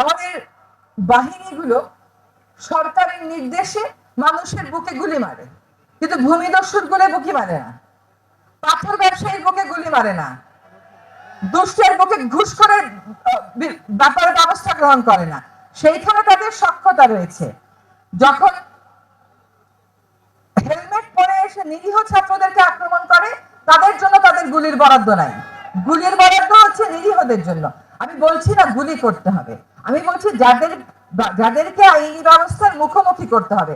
আমাদের বাহিনীগুলো সরকারের নির্দেশে মানুষের বুকে গুলি মারে। কিন্তু ভূমিদস্যুর গুলে বুকি মারে না। পাথর ব্যবসায়ীর বুকে গুলি মারে না। দুষ্টের বুকে ঘুষ করে ব্যাপারে ব্যবস্থা গ্রহণ করে না। সেইখানে তাদের সক্ষতা রয়েছে। যখন হেলমেট পরে এসে নিরীহ ছাত্রদেরকে আক্রমণ করে, তাদের জন্য তাদের গুলির বরাদ্দ নাই। গুলির বরাদ্দ হচ্ছে নিরীহদের জন্য। আমি বলছি না গুলি করতে হবে। আমি বলছি যাদের, যাদেরকে আইনি ব্যবস্থার মুখোমুখি করতে হবে,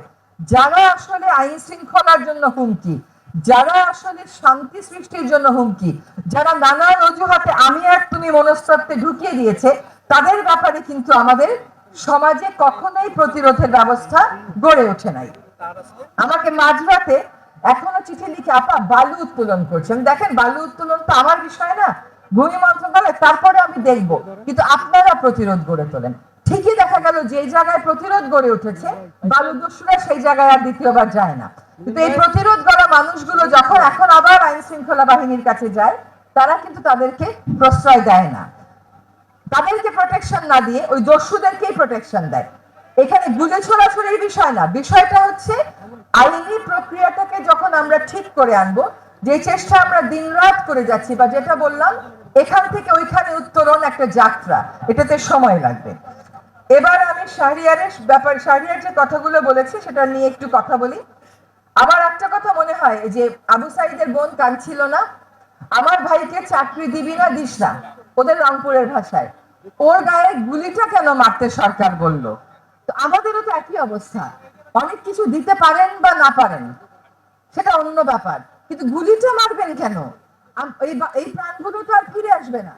যারা আসলে আইন শৃঙ্খলার জন্য হুমকি, যারা আসলে শান্তি সৃষ্টির জন্য হুমকি, যারা নানান অজুহাতে আমি আর তুমি মনস্তত্ত্বে ঢুকিয়ে দিয়েছে, তাদের ব্যাপারে কিন্তু আমাদের সমাজে কখনোই প্রতিরোধের ব্যবস্থা গড়ে ওঠে নাই। আমাকে মাঝরাতে এখনও চিঠি লিখে আপা বালু উত্তোলন করছেন দেখেন, বালু উত্তোলন তো আমার বিষয় না। ভূমি মন্ত্রণালয়, তারপরে আমি দেখব। কিন্তু আপনারা প্রতিরোধ গড়ে তোলেন। ঠিকই দেখা গেল যে জায়গায় প্রতিরোধ গড়ে উঠেছে বালু দস্যুরা সেই জায়গায় আর দ্বিতীয়বার যায় না। কিন্তু এই প্রতিরোধ গড়া মানুষগুলো যখন এখন আবার আইন শৃঙ্খলা বাহিনীর কাছে যায়, তারা কিন্তু তাদেরকে প্রশ্রয় দেয় না। তাদেরকে প্রোটেকশন না দিয়ে, ওই দস্যুদেরকেই প্রোটেকশন দেয়। এখানে গুলি ছোড়াছুড়ির বিষয় না, বিষয়টা হচ্ছে আইনি প্রক্রিয়াটাকে যখন আমরা ঠিক করে আনব, যে চেষ্টা আমরা দিনরাত করে যাচ্ছি, বা যেটা বললাম এখান থেকে ওইখানে উত্তরণ একটা যাত্রা, এটাতে সময় লাগবে। এবার আমি শাহরিয়ারের ব্যাপার, শাহরিয়ার যে কথাগুলো বলেছে সেটা নিয়ে একটু কথা বলি। আবার একটা কথা মনে হয় যে আবু সাইদের বোন কাঁদছিল না, আমার ভাইকে চাকরি দিবি না, দিস না, ওদের রংপুরের ভাষায়। ওর গায়ে গুলিটা কেন মারতে সরকার বলল? তো আমাদেরও তো একই অবস্থা, অনেক কিছু দিতে পারেন বা না পারেন, সেটা অন্য ব্যাপার, কিন্তু গুলিটা মারবেন কেন? এই প্রাণগুলো তো আর ফিরে আসবে না।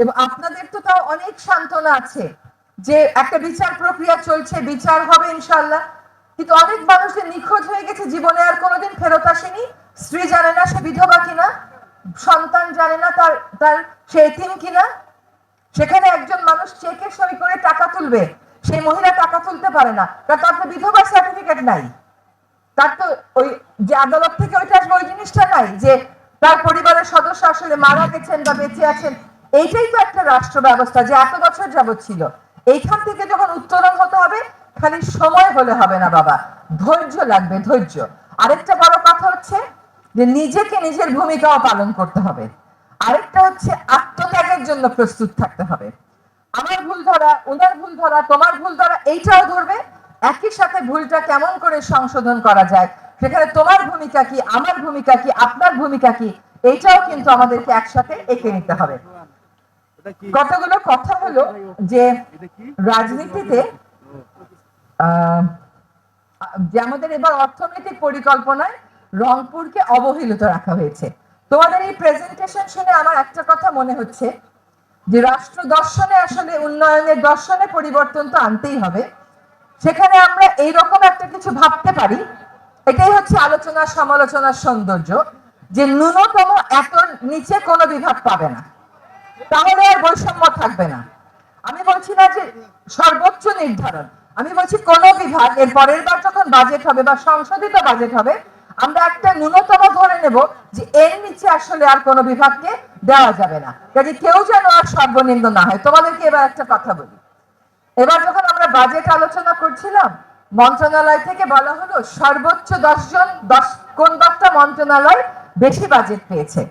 এবং আপনাদের তো তাও অনেক সান্ত্বনা আছে যে একটা বিচার প্রক্রিয়া চলছে, বিচার হবে ইনশাল্লাহ কিন্তু অনেক মানুষের নিখোঁজ হয়ে গেছে, জীবনে আর কোনোদিন ফেরত আসেনি। স্ত্রী জানে না সে বিধবা কিনা, সন্তান জানে না তার তার সে কিনা। সেখানে একজন মানুষ চেকে সই করে টাকা তুলবে, সেই মহিলা টাকা তুলতে পারে না। কারণ তার তো বিধবা সার্টিফিকেট নাই। তার তো ওই যে আদালত থেকে ওইটা আসবে, ওই জিনিসটা নাই যে তার পরিবারের সদস্য আসলে মারা গেছেন বা বেঁচে আছেন, এইটাই তো একটা রাষ্ট্র ব্যবস্থা যে এত বছর যাবৎ ছিল। এইখান থেকে যখন উত্তরণ হতে হবে, খালি সময় হলে হবে না বাবা। ধৈর্য লাগবে, ধৈর্য। আরেকটা বড় কথা হচ্ছে যে নিজেকে নিজের ভূমিকাও পালন করতে হবে। আরেকটা হচ্ছে আত্মত্যাগের জন্য প্রস্তুত থাকতে হবে। আমার ভুল ধরা, ওনার ভুল ধরা, তোমার ভুল ধরা, এইটাও ধরবে। একই সাথে ভুলটা কেমন করে সংশোধন করা যায় সেখানে তোমার ভূমিকা কি, আমার ভূমিকা কি, আপনার ভূমিকা কি, এইটাও কিন্তু আমাদেরকে একসাথে এঁকে নিতে হবে। কতগুলো কথা হলো যে রাজনীতিতে যে আমাদের এবার অর্থনৈতিক পরিকল্পনায় রংপুরকে অবহেলিত রাখা হয়েছে। তোমাদের এই প্রেজেন্টেশন শুনে আমার একটা কথা মনে হচ্ছে, যে রাষ্ট্র দর্শনে আসলে উন্নয়নের দর্শনে পরিবর্তন তো আনতেই হবে। সেখানে আমরা এইরকম একটা কিছু ভাবতে পারি এটাই হচ্ছে আলোচনা, সমালোচনার সৌন্দর্য, যে ন্যূনতম এত নিচে কোনো বিভাগ পাবে না। তাহলে আর বৈষম্য থাকবে না। আমি বলছি না যে সর্বোচ্চ নির্ধারণ। আমি বলছি কোন বিভাগ, এর পরের বার যখন বাজেট হবে বা সংশোধিত বাজেট হবে, আমরা একটা ন্যূনতম ধরে নেব যে এর নিচে আসলে আর কোনো বিভাগকে দেওয়া যাবে না। কাজে কেউ যেন আর সর্বনিম্ন না হয়। তোমাদেরকে এবার একটা কথা বলি। এবার যখন আমরা বাজেট আলোচনা করছিলাম মন্ত্রণালয় থেকে বলা হলো সর্বোচ্চ দশজন, দশ, কোন দশটা মন্ত্রণালয় বেশি বাজেট পেয়েছে?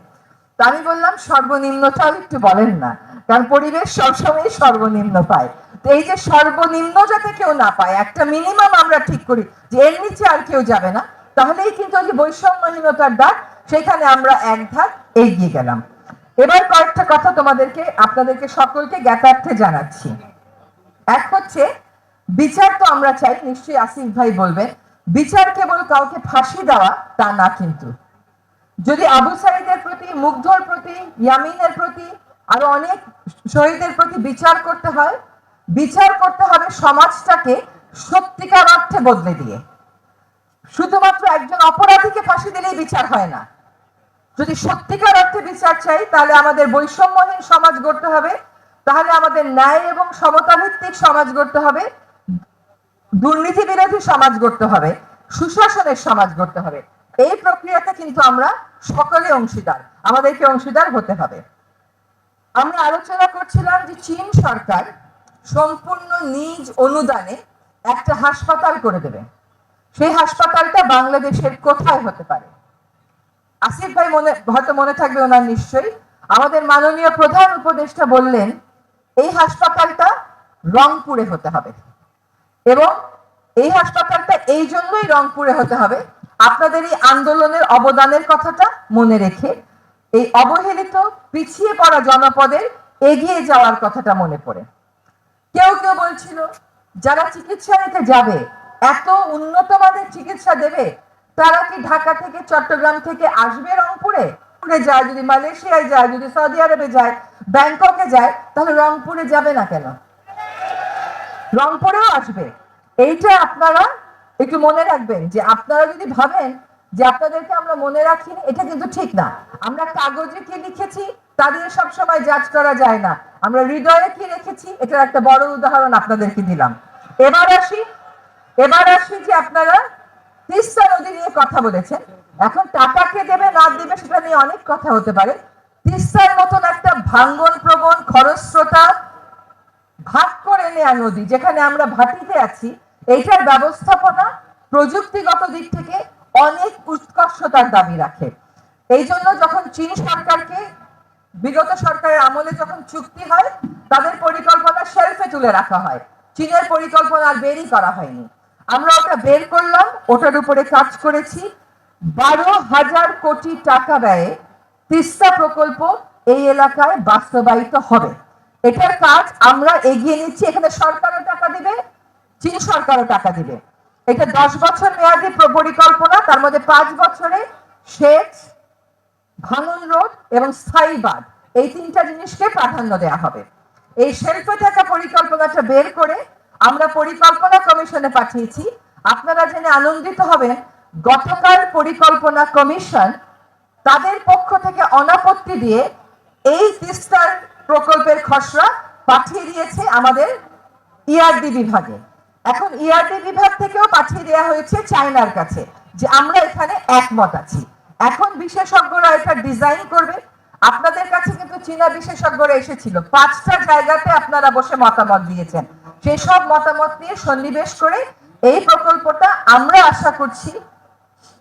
তা আমি বললাম সর্বনিম্নটাও একটু বলেন না, কারণ পরিবেশ সবসময় সর্বনিম্ন পায়। তো এই যে সর্বনিম্ন যাতে কেউ না পায়, একটা মিনিমাম আমরা ঠিক করি, যে এর নিচে আর কেউ যাবে না, তাহলেই কিন্তু ওই যে বৈষম্যহীনতার ডাক সেখানে আমরা এক ধাপ এগিয়ে গেলাম। এবার কয়েকটা কথা তোমাদেরকে, আপনাদেরকে সকলকে জ্ঞাতার্থে জানাচ্ছি। এক হচ্ছে বিচার তো আমরা চাই, নিশ্চয়ই আসিফ ভাই বলবেন। বিচার কেবল কাউকে ফাঁসি দেওয়া, তা না কিন্তু। যদি আবু সাইদের প্রতি, মুগ্ধর প্রতি, ইয়ামিনের প্রতি, আরও অনেক শহীদের প্রতি বিচার করতে হয়, বিচার করতে হবে সমাজটাকে সত্যিকার অর্থে বদলে দিয়ে। শুধুমাত্র একজন অপরাধীকে ফাঁসি দিলেই বিচার হয় না। যদি সত্যিকার অর্থে বিচার চাই, তাহলে আমাদের বৈষম্যহীন সমাজ গড়তে হবে, তাহলে আমাদের ন্যায় এবং সমতা ভিত্তিক সমাজ গড়তে হবে দুর্নীতি বিরোধী সমাজ গড়তে হবে, সুশাসনের সমাজ গড়তে হবে। এই প্রক্রিয়াতে কিন্তু আমরা সকলে অংশীদার, আমাদেরকে অংশীদার হতে হবে। আমরা আলোচনা করছিলাম যে চীন সরকার সম্পূর্ণ নিজ অনুদানে একটা হাসপাতাল করে দেবে। সেই হাসপাতালটা বাংলাদেশের কোথায় হতে পারে? আসিফ ভাই মনে, হয়তো মনে থাকবে ওনার নিশ্চয়ই। আমাদের মাননীয় প্রধান উপদেষ্টা বললেন, এই হাসপাতালটা রংপুরে হতে হবে। এবং এই হাসপাতালটা এই জন্যই রংপুরে হতে হবে। আপনাদের এই আন্দোলনের অবদানের কথাটা মনে রেখে, এই অবহেলিত, পিছিয়ে পড়া জনপদের এগিয়ে যাওয়ার কথাটা মনে পড়ে। কেউ কেউ বলছিল, যারা চিকিৎসা নিতে যাবে, এত উন্নত মানের চিকিৎসা দেবে, তারা কি ঢাকা থেকে চট্টগ্রাম থেকে আসবে রংপুরে যায় যদি মালয়েশিয়ায় যায়, যদি সৌদি আরবে যায়, ব্যাংককে যায়, তাহলে রংপুরে যাবে না কেন? রংপুরেও আসবে। এইটা আপনারা একটু মনে রাখবেন যে আপনারা যদি ভাবেন যে আপনাদেরকে আমরা মনে রাখি, এটা কিন্তু ঠিক না। আমরা কাগজে কি লিখেছি, তা দিয়ে সবসময় জাজ করা যায় না। আমরা হৃদয়ে কি রেখেছি, এটার একটা বড় উদাহরণ আপনাদেরকে দিলাম। এবার আসি এবার আসি যে আপনারা তিস্তা নদী নিয়ে কথা বলেছেন। এখন টাকা কে দেবে, না দেবে, সেটা নিয়ে অনেক কথা হতে পারে। তিস্তার মতন একটা ভাঙ্গন প্রবণ খরস্রোতা নেয়া নদী, যেখানে আমরা ভাটিতে আছি, এইটার ব্যবস্থাপনা প্রযুক্তিগত দিক থেকে অনেক উৎকর্ষতার দাবি রাখে। এই জন্য যখন চীন সরকারকে, বিগত সরকারের আমলে যখন চুক্তি হয়, তাদের পরিকল্পনা শেলফে তুলে রাখা হয়। চীনের পরিকল্পনা আর বেরই করা হয়নি। আমরা ওটা বের করলাম, ওটার উপরে কাজ করেছি। বারো হাজার কোটি টাকা ব্যয়ে তিস্তা প্রকল্প এই এলাকায় বাস্তবায়িত হবে। এটার কাজ আমরা এগিয়ে নিচ্ছি। এখানে সরকারও টাকা দিবে চীন সরকারও টাকা দিবে। এটা দশ বছর মেয়াদী প্র- পরিকল্পনা, তার মধ্যে পাঁচ বছরে সেচ ভাঙন রোধ এবং স্থায়ী বাঁধ, এই তিনটা জিনিসকে প্রাধান্য দেওয়া হবে। এই শেল্ফে থাকা পরিকল্পনাটা বের করে আমরা পরিকল্পনা কমিশনে পাঠিয়েছি। আপনারা জেনে আনন্দিত হবেন, গতকাল পরিকল্পনা কমিশন তাদের পক্ষ থেকে অনাপত্তি দিয়ে এই তিস্তার প্রকল্পের খসড়া পাঠিয়ে দিয়েছে আমাদের ইআরডি বিভাগে। এখন ইআরডি বিভাগ থেকেও পাঠিয়ে দেওয়া হয়েছে চায়নার কাছে, যে আমরা এখানে একমত আছি। এখন বিশেষজ্ঞরা এটা ডিজাইন করবে। আপনাদের কাছে কিন্তু চীনা বিশেষজ্ঞরা এসেছিল। পাঁচটা জায়গাতে আপনারা বসে মতামত দিয়েছেন। সেই সব মতামত নিয়ে সন্নিবেশ করে এই প্রকল্পটা আমরা আশা করছি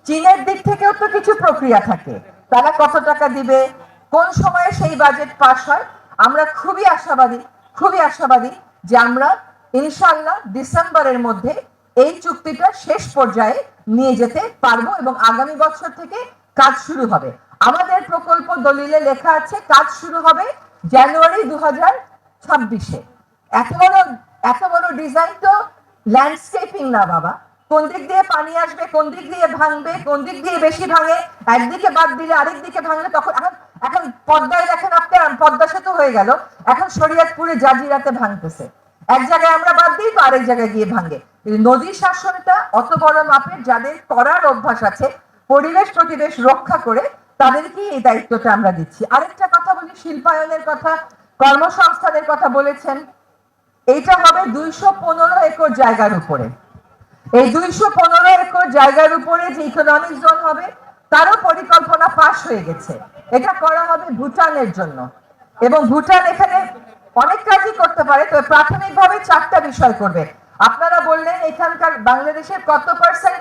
চীনের দিক থেকেও তো কিছু প্রক্রিয়া থাকে। তারা কত টাকা দিবে? কোন সময়ে সেই বাজেট পাস হয়? আমরা খুবই আশাবাদী খুবই আশাবাদী যে আমরা ইনশাল্লাহ ডিসেম্বরের মধ্যে এই চুক্তিটা শেষ পর্যায়ে নিয়ে যেতে পারব এবং আগামী বছর থেকে কাজ শুরু হবে। আমাদের প্রকল্প দলিলে লেখা আছে, কাজ শুরু হবে জানুয়ারি দু হাজার ছাব্বিশে। এত বড় এত বড় ডিজাইন তো ল্যান্ডস্কেপিং না বাবা। কোন দিক দিয়ে পানি আসবে, কোন দিক দিয়ে ভাঙবে, কোন দিক দিয়ে বেশি ভাঙে, একদিকে বাদ দিলে আরেক দিকে ভাঙলে তখন এখন পদ্মায় দেখেন আপনি পদ্মা সেতু হয়ে গেল। এখন শরীয়তপুরে জাজিরাতে ভাঙতেছে। এক জায়গায় আমরা বাদ দিই, তো আরেক জায়গায় গিয়ে ভাঙে। নদী শাসনটা অত বড় মাপের, যাদের করার অভ্যাস আছে, পরিবেশ প্রতিবেশ রক্ষা করে, তাদেরকেই এই দায়িত্বটা আমরা দিচ্ছি। আরেকটা কথা বলি, শিল্পায়নের কথা, কর্মসংস্থানের কথা বলেছেন। এইটা হবে দুইশো পনেরো একর জায়গার উপরে। এই দুইশো পনেরো একর জায়গার উপরে যে ইকোনমিক জোন হবে, তারও পরিকল্পনা পাশ হয়ে গেছে। এটা করা হবে ভুটানের জন্য। এবং ভুটান এখানে অনেক কাজই করতে পারে, তবে প্রাথমিকভাবে চারটা বিষয় করবে। আপনারা বললেন এখানকার বাংলাদেশের কত পার্সেন্ট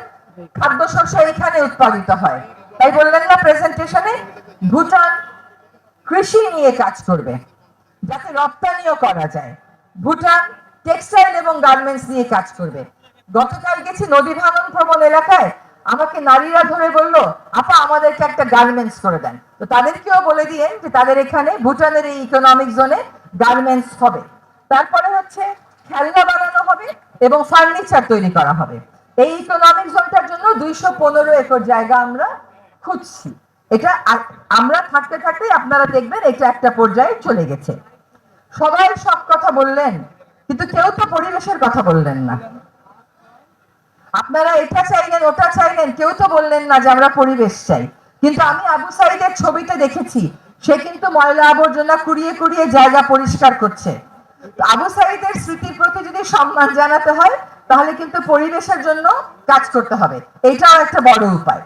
খাদ্যশস্য এখানে উৎপাদিত হয়। তাই বললেন না প্রেজেন্টেশনে ভুটান কৃষি নিয়ে কাজ করবে, যাতে রপ্তানিও করা যায়। ভুটান টেক্সটাইল এবং গার্মেন্টস নিয়ে কাজ করবে। গতকাল গেছি নদী ভাঙন প্রবণ এলাকায় আমাকে নারীরা ধরে বলল, আপা, আমাদেরকে একটা গার্মেন্টস করে দেন। তো তাদেরকেও বলে দিয়ে যে তাদের এখানে ভুটানের এই ইকোনমিক জোনে গার্মেন্টস হবে। তারপরে হচ্ছে খেলনা বানানো হবে এবং ফার্নিচার তৈরি করা হবে। এই ইকোনমিক জোনটার জন্য দুইশো পনেরো একর জায়গা আমরা খুঁজছি। এটা আমরা থাকতে থাকতে আপনারা দেখবেন এটা একটা পর্যায়ে চলে গেছে। সবাই সব কথা বললেন, কিন্তু কেউ তো পরিবেশের কথা বললেন না। আপনারা এটা চাইলেন, ওটা চাইলেন, কেউ তো বললেন না যে আমরা পরিবেশ চাই। কিন্তু আমি আবু সাইদের ছবিতে দেখেছি, সে কিন্তু ময়লা আবর্জনা কুড়িয়ে কুড়িয়ে জায়গা পরিষ্কার করছে। আবু সাইদের স্মৃতির প্রতি যদি সম্মান জানাতে হয়, তাহলে কিন্তু পরিবেশের জন্য কাজ করতে হবে। এটাও একটা বড় উপায়।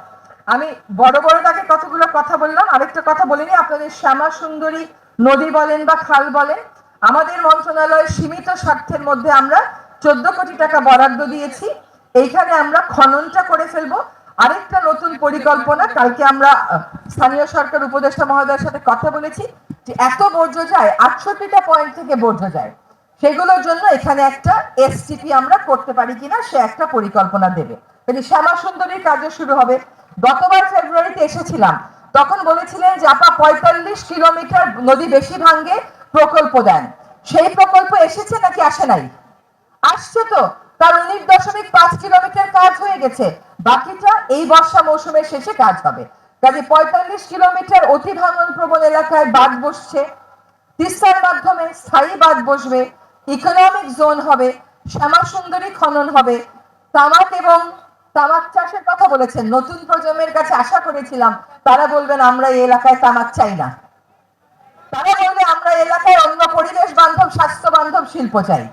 আমি বড় বড় তাকে কতগুলো কথা বললাম, আরেকটা কথা বলিনি, আপনাদের শ্যামা সুন্দরী নদী বলেন বা খাল বলেন, আমাদের মন্ত্রণালয়ের সীমিত স্বার্থের মধ্যে আমরা চোদ্দ কোটি টাকা বরাদ্দ দিয়েছি। এইখানে আমরা খননটা করে ফেলব। আরেকটা নতুন পরিকল্পনা, কালকে আমরা স্থানীয় সরকার উপদেষ্টা মহোদয়ের সাথে কথা বলেছি যে এত বর্জ্য যায়, আটষট্টিটা পয়েন্ট থেকে বর্জ্য যায়। সেগুলোর জন্য এখানে একটা এসটিপি আমরা করতে পারি কিনা, সে একটা পরিকল্পনা দেবে। কিন্তু শ্যামা সুন্দরীর কাজও শুরু হবে। গতবার ফেব্রুয়ারিতে এসেছিলাম। তখন বলেছিলেন যে আপা পঁয়তাল্লিশ কিলোমিটার নদী বেশি ভাঙ্গে প্রকল্প দেন। সেই প্রকল্প এসেছে নাকি আসে নাই? আসছে তো। তার উনিশ দশমিক পাঁচ কিলোমিটার কাজ হয়ে গেছে। বাকিটা এই বর্ষা মৌসুমের শেষে কাজ হবে। কাজে পঁয়তাল্লিশ কিলোমিটার অতি ভাঙন প্রবণ এলাকায় বাদ বসছে। তিস্তার মাধ্যমে স্থায়ী বাদ বসবে। ইকোনমিক জোন হবে। শ্যামা সুন্দরী খনন হবে। তামাক এবং তামাক চাষের কথা বলেছেন। নতুন প্রজন্মের কাছে আশা করেছিলাম, তারা বলবেন, আমরা এই এলাকায় তামাক চাই না। তারা বলবে, আমরা এলাকায় অন্য পরিবেশ বান্ধব, স্বাস্থ্য বান্ধব, শিল্প চাই।